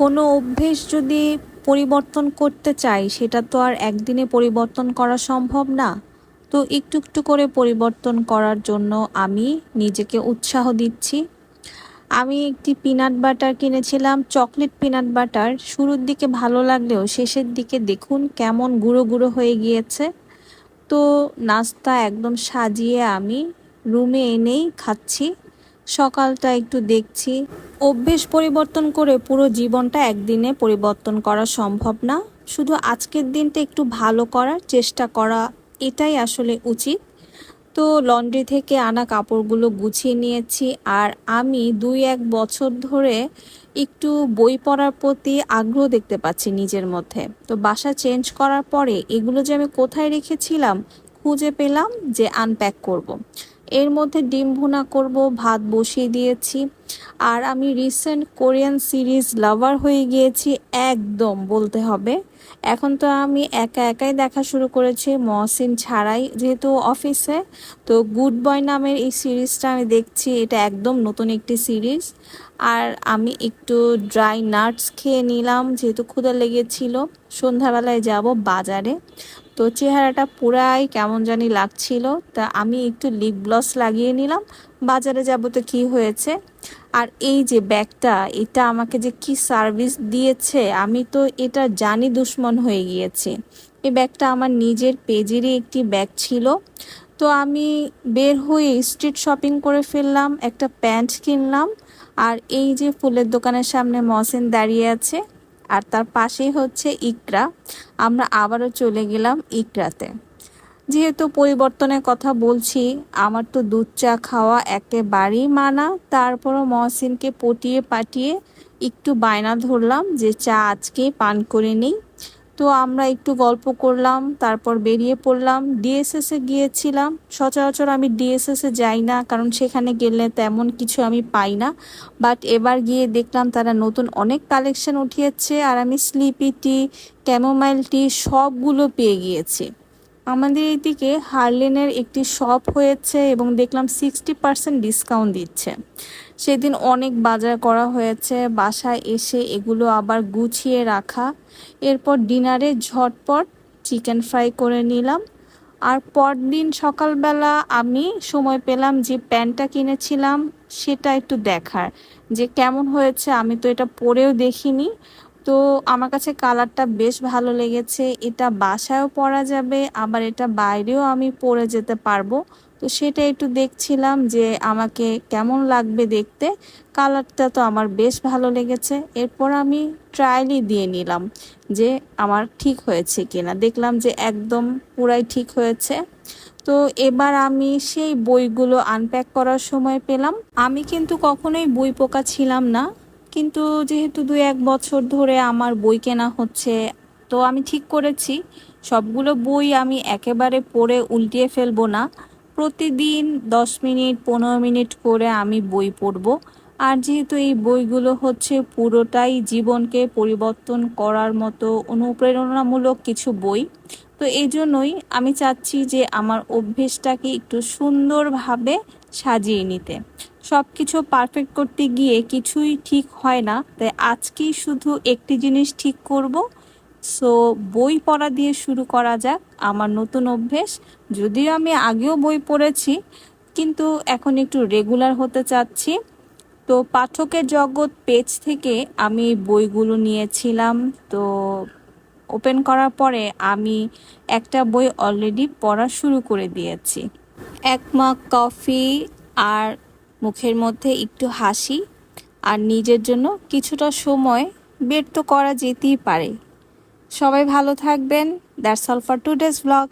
কোনো অভ্যেস যদি পরিবর্তন করতে চাই, সেটা তো আর একদিনে পরিবর্তন করা সম্ভব না। তো একটু একটু করে পরিবর্তন করার জন্য আমি নিজেকে উৎসাহ দিচ্ছি। আমি একটি পিনাট বাটার কিনেছিলাম চকলেট পিনাট বাটার শুরুর দিকে ভালো লাগলেও শেষের দিকে দেখুন কেমন গুঁড়ো গুঁড়ো হয়ে গিয়েছে। তো নাস্তা একদম সাজিয়ে আমি রুমে এনেই খাচ্ছি। সকালটা একটু দেখছি। অভ্যেস পরিবর্তন করে পুরো জীবনটা একদিনে পরিবর্তন করা সম্ভব না। শুধু আজকের দিনটা একটু ভালো করার চেষ্টা করা, এটাই আসলে উচিত। তো লন্ড্রি থেকে আনা কাপড়গুলো গুছিয়ে নিয়েছি আর আমি দুই এক বছর ধরে একটু বই পড়ার প্রতি আগ্রহ দেখতে পাচ্ছি নিজের মধ্যে। তো বাসা চেঞ্জ করার পরে এগুলো যে আমি কোথায় রেখেছিলাম, খুঁজে পেলাম যে আনপ্যাক করব। এর মধ্যে ডিম ভুনা করব, ভাত বসিয়ে দিয়েছি। আর আমি রিসেন্ট কোরিয়ান সিরিজ লাভার হয়ে গিয়েছি, একদম বলতে হবে। এখন তো আমি একা একাই দেখা শুরু করেছি, মহসিন ছাড়াই। যেহেতু অফিসে তো গুড বয় নামের এই সিরিজটা আমি দেখছি, এটা একদম নতুন একটি সিরিজ আর আমি একটু ড্রাই নাটস খেয়ে নিলাম, যেহেতু ক্ষুদা লেগেছিল। সন্ধ্যাবেলায় যাব বাজারে। তো চেহারাটা পুরাই কেমন জানি লাগছিল। তা আমি একটু লিপ গ্লস লাগিয়ে নিলাম। বাজারে যাব তো কী হয়েছে? আর এই যে ব্যাগটা, এটা আমাকে যে কি সার্ভিস দিয়েছে, আমি তো এটা জানি দুশ্মন হয়ে গিয়েছি। এই ব্যাগটা আমার নিজের পেজেরই একটি ব্যাগ ছিল। তো আমি বের হয়ে স্ট্রিট শপিং করে ফেললাম, একটা প্যান্ট কিনলাম। আর এই যে ফুলের দোকানের সামনে মহসিন দাঁড়িয়ে আছে আর তার পাশেই হচ্ছে ইকরা। আমরা আবারও চলে গেলাম ইকরাতে। যেহেতু পরিবর্তনের কথা বলছি, আমার তো দুধ চা খাওয়া একেবারেই মানা। তারপরও মহসিনকে পটিয়ে পাটিয়ে একটু বায়না ধরলাম যে চা আজকে পান করে নিই। তো আমরা একটু গল্প করলাম, তারপর বেরিয়ে পড়লাম। ডিএসএসে গিয়েছিলাম। সচরাচর আমি ডিএসএসে যাই না, কারণ সেখানে গেলে তেমন কিছু আমি পাই না। বাট এবার গিয়ে দেখলাম তারা নতুন অনেক কালেকশন উঠিয়েছে আর আমি স্লিপি টি ক্যামোমাইল টি সবগুলো পেয়ে গিয়েছি। আমাদের এইদিকে হার্লেনের একটি শপ হয়েছে এবং দেখলাম সিক্সটি পার্সেন্ট ডিসকাউন্ট দিচ্ছে। সেদিন অনেক বাজার করা হয়েছে, বাসায় এসে এগুলো আবার গুছিয়ে রাখা। এরপর ডিনারে ঝটপট চিকেন ফ্রাই করে নিলাম। আর পরদিন সকালবেলা আমি সময় পেলাম যে প্যান্টটা কিনেছিলাম, সেটা একটু দেখার। যে কেমন হয়েছে আমি তো এটা পরেও দেখিনি। তো আমার কাছে কালারটা বেশ ভালো লেগেছে। এটা বাসায়ও পরা যাবে, আবার এটা বাইরেও আমি পরে যেতে পারব। তো সেটা একটু দেখছিলাম যে আমাকে কেমন লাগবে দেখতে। কালারটা তো আমার বেশ ভালো লেগেছে। এরপর আমি ট্রায়ালই দিয়ে নিলাম যে আমার ঠিক হয়েছে কিনা। দেখলাম যে একদম পুরাই ঠিক হয়েছে। তো এবার আমি সেই বইগুলো আনপ্যাক করার সময় পেলাম। আমি কিন্তু কখনোই বই পোকা ছিলাম না। কিন্তু যেহেতু দু এক বছর ধরে আমার বই কেনা হচ্ছে, তো আমি ঠিক করেছি। সবগুলো বই আমি একেবারে পড়ে উল্টিয়ে ফেলব না। প্রতিদিন দশ মিনিট, পনেরো মিনিট করে আমি বই পড়ব। আর যেহেতু এই বইগুলো হচ্ছে পুরোটাই জীবনকে পরিবর্তন করার মতো অনুপ্রেরণামূলক কিছু বই, তো এই জন্যই আমি চাচ্ছি যে আমার অভ্যেসটাকে একটু সুন্দরভাবে সাজিয়ে নিতে। সব কিছু পারফেক্ট করতে গিয়ে কিছুই ঠিক হয় না। তাই আজকেই শুধু একটি জিনিস ঠিক করব। সো বই পড়া দিয়ে শুরু করা যাক, আমার নতুন অভ্যেস। যদিও আমি আগেও বই পড়েছি, কিন্তু এখন একটু রেগুলার হতে চাচ্ছি। তো পাঠকের জগৎ পেজ থেকে আমি বইগুলো নিয়েছিলাম। তো ওপেন করার পরে আমি একটা বই অলরেডি পড়া শুরু করে দিয়েছি। এক মগ কফি আর মুখের মধ্যে একটু হাসি আর নিজের জন্য কিছুটা সময় বের তো করা যেতেই পারে। সবাই ভালো থাকবেন। That's all for today's blog